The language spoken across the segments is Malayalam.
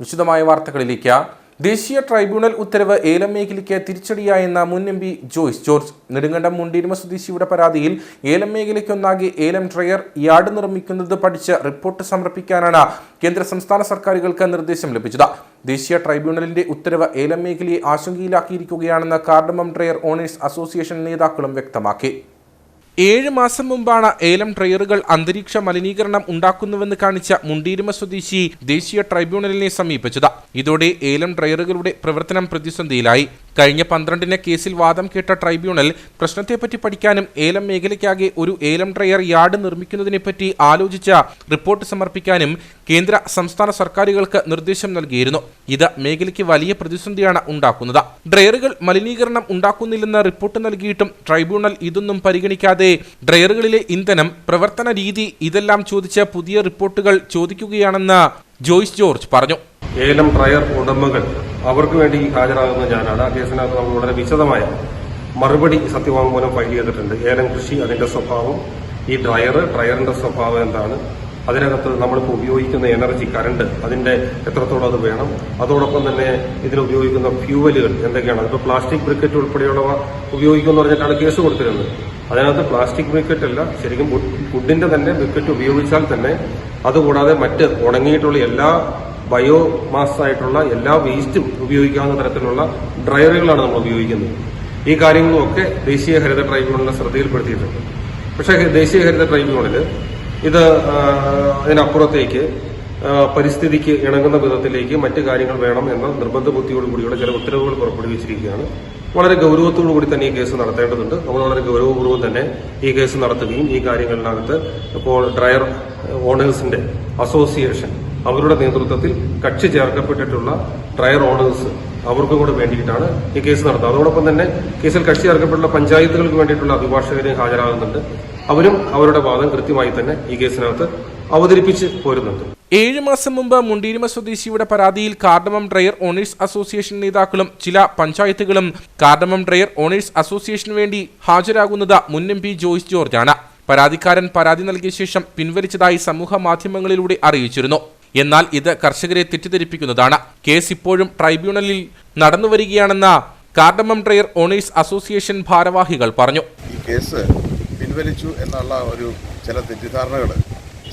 വിശദമായ വാർത്തകളിലേക്ക്. ദേശീയ ട്രൈബ്യൂണൽ ഉത്തരവ് ഏലം മേഖലയ്ക്ക് തിരിച്ചടിയായെന്ന മുൻ എം പി ജോയ്സ് ജോർജ് നെടുങ്കണ്ടം മുണ്ടീരുമ സ്വദേശിയുടെ പരാതിയിൽ ഏലം മേഖലയ്ക്കൊന്നാകെ ഏലം ഡ്രയർ യാർഡ് നിർമ്മിക്കുന്നത് പഠിച്ച് റിപ്പോർട്ട് സമർപ്പിക്കാനാണ് കേന്ദ്ര സംസ്ഥാന സർക്കാരുകൾക്ക് നിർദ്ദേശം ലഭിച്ചത്. ദേശീയ ട്രൈബ്യൂണലിന്റെ ഉത്തരവ് ഏലം മേഖലയെ ആശങ്കയിലാക്കിയിരിക്കുകയാണെന്ന് കാർഡമം ഡ്രയർ ഓണേഴ്സ് അസോസിയേഷൻ നേതാക്കളും വ്യക്തമാക്കി. ഏഴ് മാസം മുമ്പാണ് ഏലം ട്രെയറുകൾ അന്തരീക്ഷ മലിനീകരണം ഉണ്ടാക്കുന്നുവെന്ന് കാണിച്ച മുണ്ടീരുമ സ്വദേശി ദേശീയ ട്രൈബ്യൂണലിനെ സമീപിച്ചത്. ഇതോടെ ഏലം ട്രെയറുകളുടെ പ്രവർത്തനം പ്രതിസന്ധിയിലായി. കഴിഞ്ഞ പന്ത്രണ്ടിന് കേസിൽ വാദം കേട്ട ട്രൈബ്യൂണൽ പ്രശ്നത്തെപ്പറ്റി പഠിക്കാനും ഏലം മേഖലയ്ക്കാകെ ഒരു ഏലം ഡ്രയർ യാർഡ് നിർമ്മിക്കുന്നതിനെപ്പറ്റി ആലോചിച്ച റിപ്പോർട്ട് സമർപ്പിക്കാനും കേന്ദ്ര സംസ്ഥാന സർക്കാരുകൾക്ക് നിർദ്ദേശം നൽകിയിരുന്നു. ഇത് മേഖലയ്ക്ക് വലിയ പ്രതിസന്ധിയാണ് ഉണ്ടാക്കുന്നത്. ഡ്രയറുകൾ മലിനീകരണം ഉണ്ടാക്കുന്നില്ലെന്ന് റിപ്പോർട്ട് നൽകിയിട്ടും ട്രൈബ്യൂണൽ ഇതൊന്നും പരിഗണിക്കാതെ ഡ്രയറുകളിലെ ഇന്ധനം പ്രവർത്തന രീതി ഇതെല്ലാം ചോദിച്ച് പുതിയ റിപ്പോർട്ടുകൾ ചോദിക്കുകയാണെന്ന് ജോയ്സ് ജോർജ് പറഞ്ഞു. ഏലം ട്രയർ ഉടമകൾ അവർക്ക് വേണ്ടി ഹാജരാകുന്ന ഞാനാണ്. ആ കേസിനകത്ത് നമ്മൾ വളരെ വിശദമായ മറുപടി സത്യവാങ്മൂലം ഫയൽ ചെയ്തിട്ടുണ്ട്. ഏലം കൃഷി അതിന്റെ സ്വഭാവം ഈ ഡ്രയർ ഡ്രയറിന്റെ സ്വഭാവം എന്താണ്? അതിനകത്ത് നമ്മളിപ്പോൾ ഉപയോഗിക്കുന്ന എനർജി കറണ്ട് അതിന്റെ എത്രത്തോളം അത് വേണം? അതോടൊപ്പം തന്നെ ഇതിൽ ഉപയോഗിക്കുന്ന ഫ്യൂവലുകൾ എന്തൊക്കെയാണ്? അതിപ്പോൾ പ്ലാസ്റ്റിക് ബ്രിക്കറ്റ് ഉൾപ്പെടെയുള്ളവ ഉപയോഗിക്കുമെന്ന് പറഞ്ഞിട്ടാണ് കേസ് കൊടുത്തിരുന്നത്. അതിനകത്ത് പ്ലാസ്റ്റിക് ബ്രിക്കറ്റ് അല്ല ശരിക്കും വുഡിന്റെ തന്നെ ബ്രിക്കറ്റ് ഉപയോഗിച്ചാൽ തന്നെ അതുകൂടാതെ മറ്റ് ഉണങ്ങിയിട്ടുള്ള എല്ലാ ബയോമാസ് ആയിട്ടുള്ള എല്ലാ വേസ്റ്റും ഉപയോഗിക്കാവുന്ന തരത്തിലുള്ള ഡ്രയറുകളാണ് നമ്മൾ ഉപയോഗിക്കുന്നത്. ഈ കാര്യങ്ങളുമൊക്കെ ദേശീയ ഹരിത ട്രൈബ്യൂണലിനെ ശ്രദ്ധയിൽപ്പെടുത്തിയിട്ടുണ്ട്. പക്ഷേ ദേശീയ ഹരിത ട്രൈബ്യൂണൽ ഇത് അതിനപ്പുറത്തേക്ക് പരിസ്ഥിതിക്ക് ഇണങ്ങുന്ന വിധത്തിലേക്ക് മറ്റു കാര്യങ്ങൾ വേണം എന്ന നിർബന്ധ ബുദ്ധിയോടുകൂടിയുള്ള ചില ഉത്തരവുകൾ പുറപ്പെടുവിച്ചിരിക്കുകയാണ്. വളരെ ഗൗരവത്തോടു കൂടി തന്നെ ഈ കേസ് നടത്തേണ്ടതുണ്ട്. നമ്മൾ വളരെ ഗൗരവപൂർവം തന്നെ ഈ കേസ് നടത്തുകയും ഈ കാര്യങ്ങളിനകത്ത് ഇപ്പോൾ ഡ്രയർ ഓണേഴ്സിന്റെ അസോസിയേഷൻ അവരുടെ നേതൃത്വത്തിൽ കക്ഷി ചേർക്കപ്പെട്ടിട്ടുള്ള ട്രയർ ഓണേഴ്സ് അവർക്കും കൂടെ വേണ്ടിയിട്ടാണ് ഈ കേസ് നടത്തുന്നത്. അതോടൊപ്പം തന്നെ കേസിൽ കക്ഷി ചേർക്കപ്പെട്ടുള്ള പഞ്ചായത്തുകൾക്ക് വേണ്ടിയിട്ടുള്ള അഭിഭാഷകരെ ഹാജരാകുന്നുണ്ട്. അവരും അവരുടെ വാദം കൃത്യമായി തന്നെ ഈ കേസിനകത്ത് അവതരിപ്പിച്ച് പോരുന്നുണ്ട്. ഏഴ് മാസം മുമ്പ് മുണ്ടീരിമ സ്വദേശിയുടെ പരാതിയിൽ കാർഡമം ഡ്രയർ ഓണേഴ്സ് അസോസിയേഷൻ നേതാക്കളും ചില പഞ്ചായത്തുകളും കാർഡമം ഡ്രയർ ഓണേഴ്സ് അസോസിയേഷന് വേണ്ടി ഹാജരാകുന്നത് മുൻ എം പി ജോയ്സ് ജോർജാണ്. പരാതിക്കാരൻ പരാതി നൽകിയ ശേഷം പിൻവലിച്ചതായി സമൂഹ മാധ്യമങ്ങളിലൂടെ അറിയിച്ചിരുന്നു. എന്നാൽ ഇത് കർഷകരെ തെറ്റിദ്ധരിപ്പിക്കുന്നതാണ്. കേസ് ഇപ്പോഴും ട്രൈബ്യൂണലിൽ നടന്നുവരികയാണെന്ന് കാർഡമം ട്രയർ ഓണേഴ്സ് അസോസിയേഷൻ ഭാരവാഹികൾ പറഞ്ഞു. ഈ കേസ് പിൻവലിച്ചു എന്നുള്ള ഒരു ചില തെറ്റിദ്ധാരണകൾ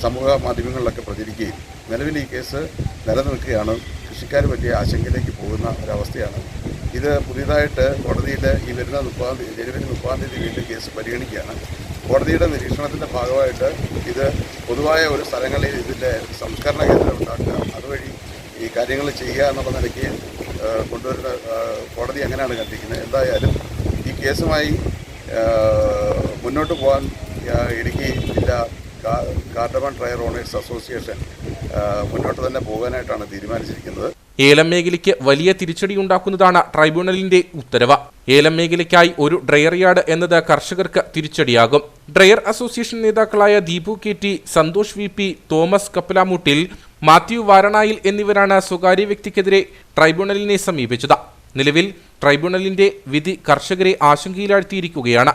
സമൂഹ മാധ്യമങ്ങളിലൊക്കെ പ്രചരിക്കുകയും നിലവിൽ ഈ കേസ് നിലനിൽക്കുകയാണ്. കൃഷിക്കാർ വലിയ ആശങ്കയിലേക്ക് പോകുന്ന ഒരവസ്ഥയാണ്. ഇത് പുതിയതായിട്ട് കോടതിയിൽ ഈ വരുന്ന മുപ്പതാം തീയതി ജനുവരി മുപ്പതാം തീയതി വീണ്ടും കേസ് പരിഗണിക്കുകയാണ്. കോടതിയുടെ നിരീക്ഷണത്തിന്റെ ഭാഗമായിട്ട് ഇത് പൊതുവായ ഒരു സ്ഥലങ്ങളിൽ ഇതിന്റെ സംസ്കരണ കേന്ദ്രം ഉണ്ടാക്കുക. അതുവഴി ഈ കാര്യങ്ങൾ ചെയ്യുക എന്നുള്ള നിലയ്ക്ക് കൊണ്ടുവരുന്ന കോടതി അങ്ങനെയാണ് കണ്ടിരിക്കുന്നത്? എന്തായാലും ഈ കേസുമായി മുന്നോട്ട് പോകാൻ ഇടുക്കി ജില്ലാ കാർഡമൺ ട്രയർ ഓണേഴ്സ് അസോസിയേഷൻ മുന്നോട്ട് തന്നെ പോകാനായിട്ടാണ് തീരുമാനിച്ചിരിക്കുന്നത്. ഏലം മേഖലയ്ക്ക് വലിയ തിരിച്ചടിയുണ്ടാക്കുന്നതാണ് ട്രൈബ്യൂണലിന്റെ ഉത്തരവ്. ഏലം മേഖലയ്ക്കായി ഒരു ഡ്രയർ യാർഡ് എന്നത് കർഷകർക്ക് തിരിച്ചടിയാകും. ഡ്രയർ അസോസിയേഷൻ നേതാക്കളായ Deepu K T Santhosh V P Thomas കപ്പലാമൂട്ടിൽ Mathew വാരണായിൽ എന്നിവരാണ് സ്വകാര്യ വ്യക്തിക്കെതിരെ ട്രൈബ്യൂണലിനെ സമീപിച്ചത്. നിലവിൽ ട്രൈബ്യൂണലിന്റെ വിധി കർഷകരെ ആശങ്കയിലാഴ്ത്തിയിരിക്കുകയാണ്.